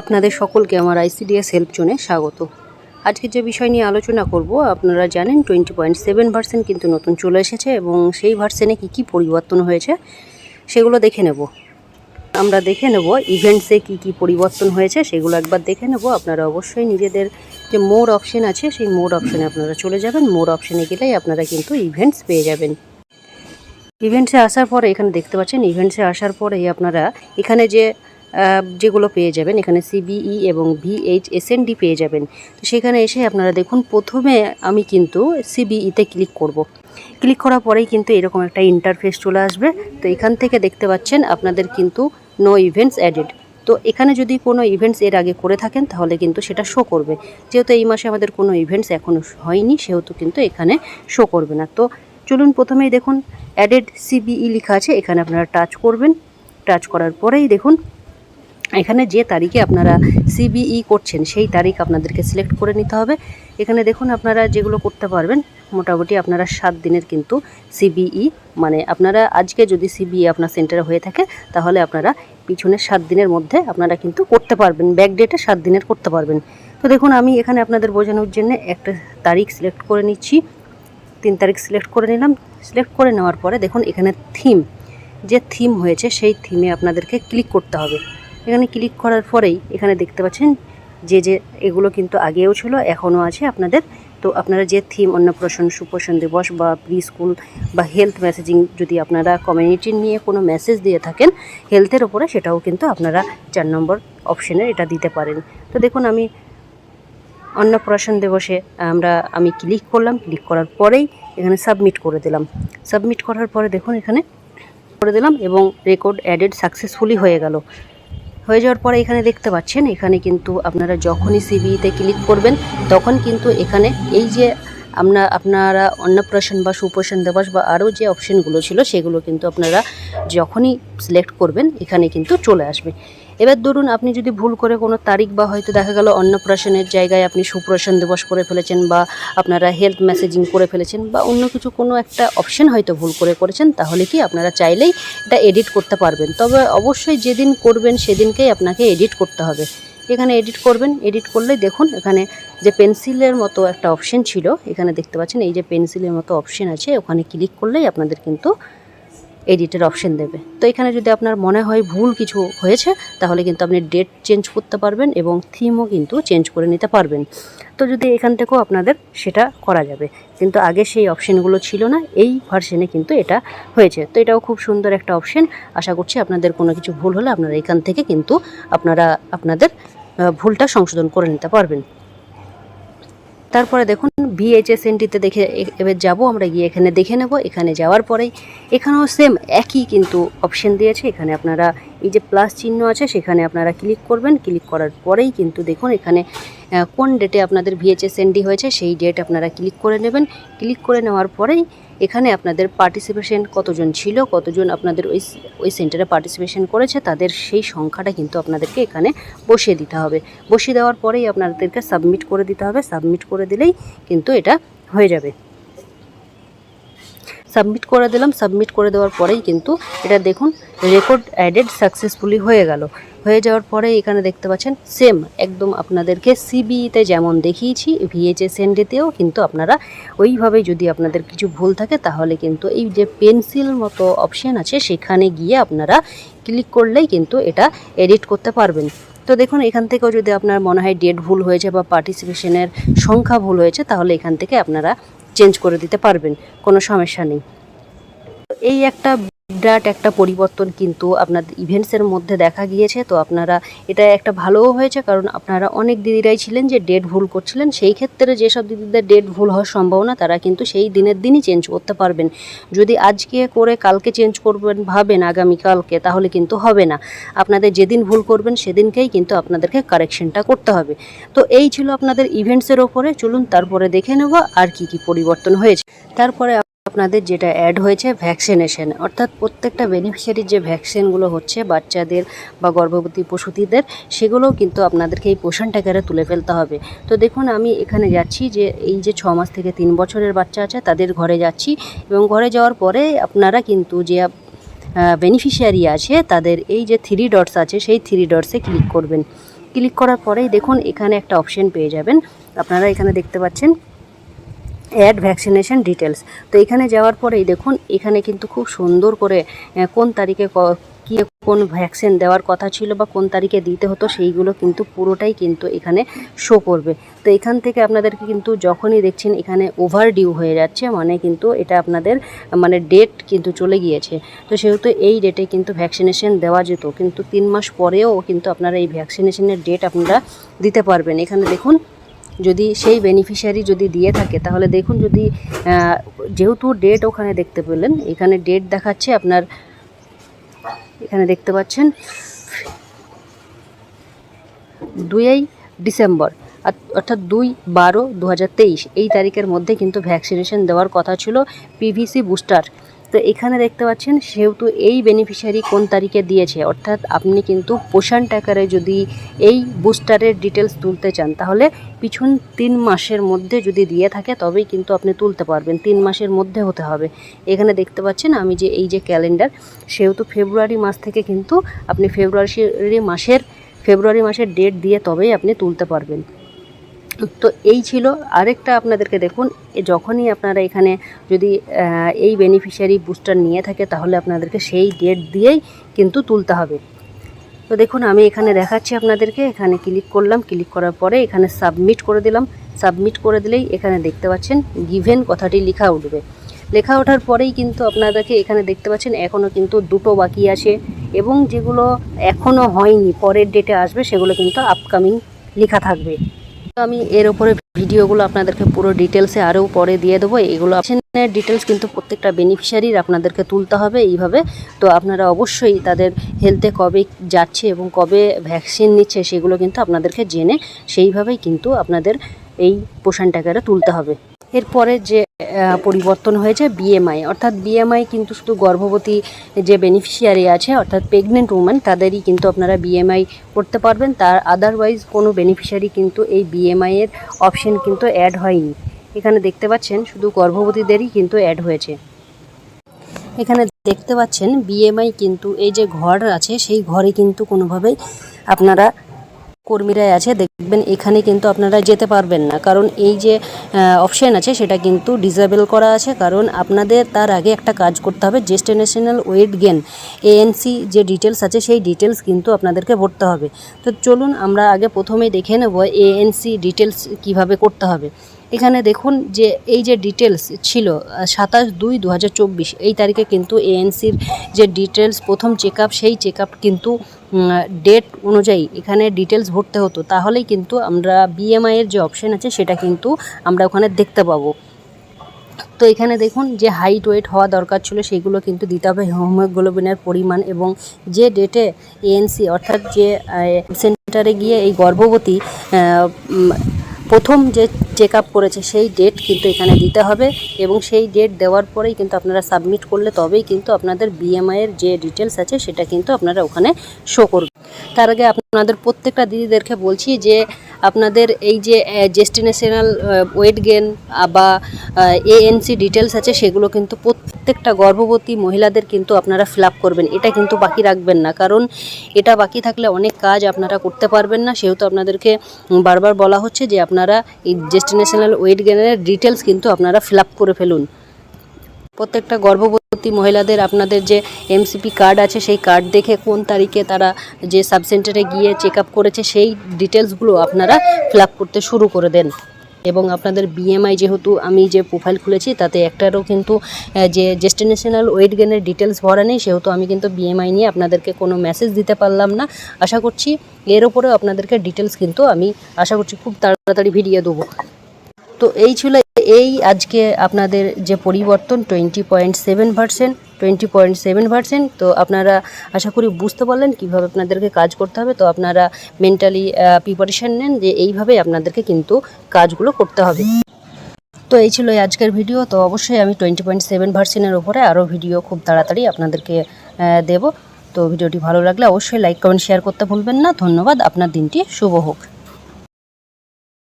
আপনাদের সকলকে আমার আইসিডিএস হেল্প জোনে স্বাগত। আজকে যে বিষয় নিয়ে আলোচনা করব, আপনারা জানেন টোয়েন্টি পয়েন্ট সেভেন ভার্সেন কিন্তু নতুন চলে এসেছে এবং সেই ভার্সেনে কী কী পরিবর্তন হয়েছে সেগুলো দেখে নেব। আমরা দেখে নেব ইভেন্টসে কী কী পরিবর্তন হয়েছে সেগুলো একবার দেখে নেব। আপনারা অবশ্যই নিজেদের যে মোড অপশন আছে সেই মোড অপশনে আপনারা চলে যাবেন। মোড অপশনে গেলেই আপনারা কিন্তু ইভেন্টস পেয়ে যাবেন। ইভেন্টসে আসার পরে এখানে দেখতে পাচ্ছেন ইভেন্টসে আসার পরেই আপনারা এখানে যে যেগুলো পেয়ে যাবেন, এখানে সিবিই এবং ভিএইচ এসএনডি পেয়ে যাবেন। তো সেখানে এসে আপনারা দেখুন, প্রথমে আমি কিন্তু সিবিইতে ক্লিক করব। ক্লিক করার পরেই কিন্তু এরকম একটা ইন্টারফেস চলে আসবে। তো এখান থেকে দেখতে পাচ্ছেন, আপনাদের কিন্তু নো ইভেন্টস অ্যাডেড তো এখানে যদি কোনো ইভেন্টস এর আগে করে থাকেন, তাহলে কিন্তু সেটা শো করবে। যেহেতু এই মাসে আমাদের কোনো ইভেন্টস এখনও হয়নি, সেহেতু কিন্তু এখানে শো করবে না। তো চলুন প্রথমেই দেখুন অ্যাডেড সিবিই লেখা আছে, এখানে আপনারা টাচ করবেন। টাচ করার পরেই দেখুন এখানে যে তারিখে আপনারা সিবিই করছেন, সেই তারিখ আপনাদেরকে সিলেক্ট করে নিতে হবে। এখানে দেখুন আপনারা যেগুলো করতে পারবেন, মোটামুটি আপনারা সাত দিনের কিন্তু সিবিই মানে আপনারা আজকে যদি সিবিই আপনার সেন্টারে হয়ে থাকে, তাহলে আপনারা পিছনের সাত দিনের মধ্যে আপনারা কিন্তু করতে পারবেন ব্যাক ডেটে সাত দিনের করতে পারবেন। তো দেখুন, আমি এখানে আপনাদের বোঝানোর জন্য একটা তারিখ সিলেক্ট করে নিচ্ছি। তিন তারিখ সিলেক্ট করে নিলাম। সিলেক্ট করে নেওয়ার পরে দেখুন, এখানে থিম যে থিম হয়েছে, সেই থিমে আপনাদেরকে ক্লিক করতে হবে। এখানে ক্লিক করার পরেই এখানে দেখতে পাচ্ছেন যে যে এগুলো কিন্তু আগেও ছিল, এখনও আছে আপনাদের। তো আপনারা যে থিম অন্নপ্রাশন সুপোষণ দিবস বা প্রি স্কুল বা হেলথ মেসেজিং যদি আপনারা কমিউনিটি নিয়ে কোনো মেসেজ দিয়ে থাকেন হেলথের ওপরে সেটাও কিন্তু আপনারা চার নম্বর অপশানে এটা দিতে পারেন। তো দেখুন আমি অন্নপ্রাশন দিবসে আমরা, আমি ক্লিক করলাম ক্লিক করার পরেই এখানে সাবমিট করে দিলাম। সাবমিট করার পরে দেখুন এখানে করে দিলাম এবং রেকর্ড অ্যাডেড সাকসেসফুলি হয়ে গেল। হয়ে যাওয়ার পরে এখানে দেখতে পাচ্ছেন, এখানে কিন্তু আপনারা যখনই সিবিইতে ক্লিক করবেন, তখন কিন্তু এখানে এই যে আমরা, আপনারা অন্নপ্রাশন বা সুপ্রাশন দেবাস বা আরও যে অপশানগুলো ছিল, সেগুলো কিন্তু আপনারা যখনই সিলেক্ট করবেন, এখানে কিন্তু চলে আসবে। এবার ধরুন আপনি যদি ভুল করে কোনো তারিখ বা হয়তো দেখা গেল অন্নপ্রাশনের জায়গায় আপনি সুপ্রাশন দিবস করে ফেলেছেন বা আপনারা হেলথ মেসেজিং করে ফেলেছেন বা অন্য কিছু কোনো একটা অপশন হয়তো ভুল করে করেছেন, তাহলে কি আপনারা চাইলেই এটা এডিট করতে পারবেন। তবে অবশ্যই যেদিন করবেন সেদিনকেই আপনাকে এডিট করতে হবে। এখানে এডিট করবেন এডিট করলে দেখুন এখানে যে পেন্সিলের মতো একটা অপশন ছিল, এখানে দেখতে পাচ্ছেন এই যে পেন্সিলের মতো অপশন আছে, ওখানে ক্লিক করলেই আপনাদের কিন্তু এডিটের অপশন দেবে। তো এখানে যদি আপনার মনে হয় ভুল কিছু হয়েছে, তাহলে কিন্তু আপনি ডেট চেঞ্জ করতে পারবেন এবং থিমও কিন্তু চেঞ্জ করে নিতে পারবেন। তো যদি এখান থেকেও আপনাদের সেটা করা যাবে। কিন্তু আগে সেই অপশনগুলো ছিল না, এই ভার্সনে কিন্তু এটা হয়েছে। তো এটাও খুব সুন্দর একটা অপশন। আশা করছি আপনাদের কোনো কিছু ভুল হলে আপনারা এখান থেকে কিন্তু আপনারা আপনাদের ভুলটা সংশোধন করে নিতে পারবেন। তারপরে দেখুন ভিএইচএস এনটিতে দেখে এবার যাব, আমরা গিয়ে এখানে দেখে নেব, এখানে যাওয়ার পরেই এখানেও সেম একই কিন্তু অপশান দিয়েছে, এখানে আপনারা এই যে প্লাস চিহ্ন আছে, সেখানে আপনারা ক্লিক করবেন। ক্লিক করার পরেই কিন্তু দেখুন এখানে কোন ডেটে আপনাদের ভিএইচএস এনডি হয়েছে, সেই ডেট আপনারা ক্লিক করে নেবেন। ক্লিক করে নেওয়ার পরেই এখানে আপনাদের পার্টিসিপেশন কতজন ছিল, কতজন আপনাদের ওই ওই সেন্টারে পার্টিসিপেশন করেছে, তাদের সেই সংখ্যাটা কিন্তু আপনাদেরকে এখানে বসিয়ে দিতে হবে। বসিয়ে দেওয়ার পরেই আপনাদেরকে সাবমিট করে দিতে হবে। সাবমিট করে দিলেই কিন্তু এটা হয়ে যাবে। সাবমিট করে দিলাম, সাবমিট করে দেওয়ার পরেই কিন্তু এটা দেখুন রেকর্ড অ্যাডেড সাকসেসফুলি হয়ে গেল। হয়ে যাওয়ার পরে এখানে দেখতে পাচ্ছেন সেম একদম আপনাদেরকে সিবিইতে যেমন দেখিয়েছি ভিএইচএস এনডিতেও কিন্তু আপনারা ওইভাবেই যদি আপনাদের কিছু ভুল থাকে, তাহলে কিন্তু এই যে পেন্সিল মতো অপশান আছে, সেখানে গিয়ে আপনারা ক্লিক করলেই কিন্তু এটা এডিট করতে পারবেন। তো দেখুন, এখান থেকেও যদি আপনার মনে হয় ডেট ভুল হয়েছে বা পার্টিসিপেশনের সংখ্যা ভুল হয়েছে, তাহলে এখান থেকে আপনারা চেঞ্জ করে দিতে পারবেন কোনো সমস্যা নেই। এই একটা বিরাট একটা পরিবর্তন কিন্তু আপনাদের ইভেন্টসের মধ্যে দেখা গিয়েছে। তো আপনারা এটা একটা ভালোও হয়েছে, কারণ আপনারা অনেক দিদিরাই ছিলেন যে ডেট ভুল করছিলেন। সেই ক্ষেত্রে যেসব দিদিদের ডেট ভুল হওয়ার সম্ভাবনা, তারা কিন্তু সেই দিনের দিনই চেঞ্জ করতে পারবেন। যদি আজকে করে কালকে চেঞ্জ করবেন, ভাবেন আগামীকালকে, তাহলে কিন্তু হবে না। আপনাদের যেদিন ভুল করবেন, সেদিনকেই কিন্তু আপনাদেরকে কারেকশনটা করতে হবে। তো এই ছিল আপনাদের ইভেন্টসের ওপরে। চলুন তারপরে দেখে নেব আর কি কি পরিবর্তন হয়েছে। তারপরে আপনাদের যেটা অ্যাড হয়েছে ভ্যাকসিনেশন অর্থাৎ প্রত্যেকটা বেনিফিশিয়ারির যে ভ্যাকসিনগুলো হচ্ছে বাচ্চাদের বা গর্ভবতী প্রসূতিদের সেগুলোও কিন্তু আপনাদেরকে এই পোষণ ট্যাকারে তুলে ফেলতে হবে। তো দেখুন, আমি এখানে যাচ্ছি যে এই যে ছ মাস থেকে তিন বছরের বাচ্চা আছে, তাদের ঘরে যাচ্ছি এবং ঘরে যাওয়ার পরে আপনারা কিন্তু যে বেনিফিশিয়ারি আছে, তাদের এই যে থ্রি ডটস আছে, সেই থ্রি ডটসে ক্লিক করবেন। ক্লিক করার পরেই দেখুন, এখানে একটা অপশন পেয়ে যাবেন। আপনারা এখানে দেখতে পাচ্ছেন অ্যাড ভ্যাকসিনেশন ডিটেলস তো এখানে যাওয়ার পরেই দেখুন, এখানে কিন্তু খুব সুন্দর করে কোন তারিখে ক- কোন ভ্যাকসিন দেওয়ার কথা ছিল বা কোন তারিখে দিতে হতো, সেইগুলো কিন্তু পুরোটাই কিন্তু এখানে শো করবে। তো এখান থেকে আপনাদেরকে কিন্তু যখনই দেখছেন, এখানে ওভার ডিউ হয়ে যাচ্ছে মানে কিন্তু এটা আপনাদের মানে ডেট কিন্তু চলে গিয়েছে। তো সেহেতু এই ডেটে কিন্তু ভ্যাকসিনেশন দেওয়া যেত, কিন্তু তিন মাস পরেও কিন্তু আপনারা এই ভ্যাকসিনেশনের ডেট আপনারা দিতে পারবেন। এখানে দেখুন যদি সেই বেনিফিশিয়ারি যদি দিয়ে থাকে, তাহলে দেখুন যদি যেহেতু ডেট ওখানে দেখতে পেলেন, এখানে ডেট দেখাচ্ছে আপনার, এখানে দেখতে পাচ্ছেন দুই ডিসেম্বর অর্থাৎ দুই বারো দু এই তারিখের মধ্যে কিন্তু ভ্যাকসিনেশন দেওয়ার কথা ছিল পিভিসি বুস্টার তো এখানে দেখতে পাচ্ছেন, সেহেতু এই বেনিফিশিয়ারি কোন তারিখে দিয়েছে? অর্থাৎ আপনি কিন্তু পোষণ টাকারে যদি এই বুস্টারের ডিটেলস তুলতে চান, তাহলে পিছন তিন মাসের মধ্যে যদি দিয়ে থাকে, তবেই কিন্তু আপনি তুলতে পারবেন। তিন মাসের মধ্যে হতে হবে। এখানে দেখতে পাচ্ছেন, আমি যে এই যে ক্যালেন্ডার সেহেতু ফেব্রুয়ারি মাস থেকে কিন্তু আপনি ফেব্রুয়ারি মাসের ফেব্রুয়ারি মাসের ডেট দিয়ে তবেই আপনি তুলতে পারবেন। তো এই ছিল আরেকটা আপনাদেরকে দেখুন যখনই আপনারা এখানে যদি এই বেনিফিশিয়ারি বুস্টার নিয়ে থাকে তাহলে আপনাদেরকে সেই ডেট দিয়েই কিন্তু তুলতে হবে। তো দেখুন, আমি এখানে দেখাচ্ছি আপনাদেরকে, এখানে ক্লিক করলাম ক্লিক করার পরে এখানে সাবমিট করে দিলাম। সাবমিট করে দিলেই এখানে দেখতে পাচ্ছেন গিভেন কথাটি লেখা উঠবে। লেখা ওঠার পরেই কিন্তু আপনাদেরকে এখানে দেখতে পাচ্ছেন এখনও কিন্তু দুটো বাকি আছে এবং যেগুলো এখনও হয়নি, পরের ডেটে আসবে সেগুলো কিন্তু আপকামিং লেখা থাকবে। আমি এর উপরে ভিডিওগুলো আপনাদেরকে পুরো ডিটেলসে আরও পরে দিয়ে দেবো। এগুলো অপশনের ডিটেলস কিন্তু প্রত্যেকটা বেনিফিশিয়ারির আপনাদেরকে তুলতে হবে এইভাবে। তো আপনারা অবশ্যই তাদের হেলথে কবে যাচ্ছে এবং কবে ভ্যাকসিন নিচ্ছে সেগুলো কিন্তু আপনাদেরকে জেনে সেইভাবেই কিন্তু আপনাদের এই পোষণ টাকাটা তুলতে হবে। এরপরে যে পরিবর্তন হয়েছে বিএমআই অর্থাৎ বিএমআই কিন্তু শুধু গর্ভবতী যে বেনিফিশিয়ারি আছে, অর্থাৎ প্রেগনেন্ট উমেন তাদেরই কিন্তু আপনারা বিএমআই করতে পারবেন। তার আদারওয়াইজ কোনো বেনিফিশিয়ারি কিন্তু এই বিএমআইয়ের অপশন কিন্তু অ্যাড হয়নি। এখানে দেখতে পাচ্ছেন, শুধু গর্ভবতীদেরই কিন্তু অ্যাড হয়েছে। এখানে দেখতে পাচ্ছেন বিএমআই কিন্তু এই যে ঘর আছে, সেই ঘরে কিন্তু কোনোভাবেই আপনারা কর্মীরাই আছে, দেখবেন এখানে কিন্তু আপনারা যেতে পারবেন না। কারণ এই যে অপশান আছে, সেটা কিন্তু ডিসেবল করা আছে। কারণ আপনাদের তার আগে একটা কাজ করতে হবে জেস্টেনেশনাল ওয়েট গেন এএনসি যে ডিটেলস আছে, সেই ডিটেলস কিন্তু আপনাদেরকে ভরতে হবে। তো চলুন আমরা আগে প্রথমে দেখে নেব এএনসি ডিটেলস কীভাবে করতে হবে। এখানে দেখুন যে এই যে ডিটেলস ছিল সাতাশ দুই দু এই তারিখে কিন্তু এএনসির যে ডিটেলস প্রথম চেক সেই চেক কিন্তু ডেট অনুযায়ী এখানে ডিটেলস ভরতে হতো। তাহলেই কিন্তু আমরা বিএমআই এর যে অপশান আছে, সেটা কিন্তু আমরা ওখানে দেখতে পাবো। তো এখানে দেখুন যে হাইট ওয়েট হওয়া দরকার ছিল, সেগুলো কিন্তু দিতে হবে। হিমোগ্লোবিনের পরিমাণ এবং যে ডেটে এএনসি অর্থাৎ যে সেন্টারে গিয়ে এই গর্ভবতী প্রথম যে চেক আপ করেছে সেই ডেট কিন্তু এখানে দিতে হবে এবং সেই ডেট দেওয়ার পরেই কিন্তু আপনারা সাবমিট করলে তবেই কিন্তু আপনাদের বিএমআই এর যে ডিটেলস আছে সেটা কিন্তু আপনারা ওখানে শো করবে। তার আগে আপনাদের প্রত্যেকটা দিদিদেরকে বলছি যে আপনাদের এই যে জেস্টিনেশনাল ওয়েট গেন বা এএনসি ডিটেলস আছে সেগুলো কিন্তু প্রত্যেকটা গর্ভবতী মহিলাদের কিন্তু আপনারা ফিল করবেন। এটা কিন্তু বাকি রাখবেন না। কারণ এটা বাকি থাকলে অনেক কাজ আপনারা করতে পারবেন না। সেহেতু আপনাদেরকে বারবার বলা হচ্ছে যে আপনারা এই জেস্টিনেশনাল ওয়েট গেনের ডিটেলস কিন্তু আপনারা ফিল করে ফেলুন। প্রত্যেকটা গর্ভবতী মহিলাদের আপনাদের যে এমসিপি কার্ড আছে, সেই কার্ড দেখে কোন তারিখে তারা যে সাবসেন্টারে গিয়ে চেক করেছে, সেই ডিটেলসগুলো আপনারা ফিল করতে শুরু করে দেন। এবং আপনাদের বিএমআই যেহেতু আমি যে প্রোফাইল খুলেছি, তাতে একটারও কিন্তু যে জেস্টিনেশনাল ওয়েট গেনের ডিটেলস ভরা নেই, সেহেতু আমি কিন্তু বিএমআই নিয়ে আপনাদেরকে কোনো মেসেজ দিতে পারলাম না। আশা করছি এর ওপরেও আপনাদেরকে ডিটেলস কিন্তু আমি আশা করছি খুব তাড়াতাড়ি ভিডিও দেবো। তো এই ছিল এই আজকে আপনাদের যে পরিবর্তন twenty point seven percent twenty point seven percent. তো আপনারা আশা করি বুঝতে পারলেন কীভাবে আপনাদেরকে কাজ করতে হবে। তো আপনারা মেন্টালি প্রিপারেশান নেন যে এইভাবে আপনাদেরকে কিন্তু কাজগুলো করতে হবে। তো এই ছিল আজকের ভিডিও তো অবশ্যই আমি টোয়েন্টি পয়েন্ট সেভেন পার্সেন্টের ওপরে আরও ভিডিও খুব তাড়াতাড়ি আপনাদেরকে দেব। তো ভিডিওটি ভালো লাগলে অবশ্যই লাইক কমেন্ট শেয়ার করতে ভুলবেন না। ধন্যবাদ। আপনার দিনটি শুভ হোক।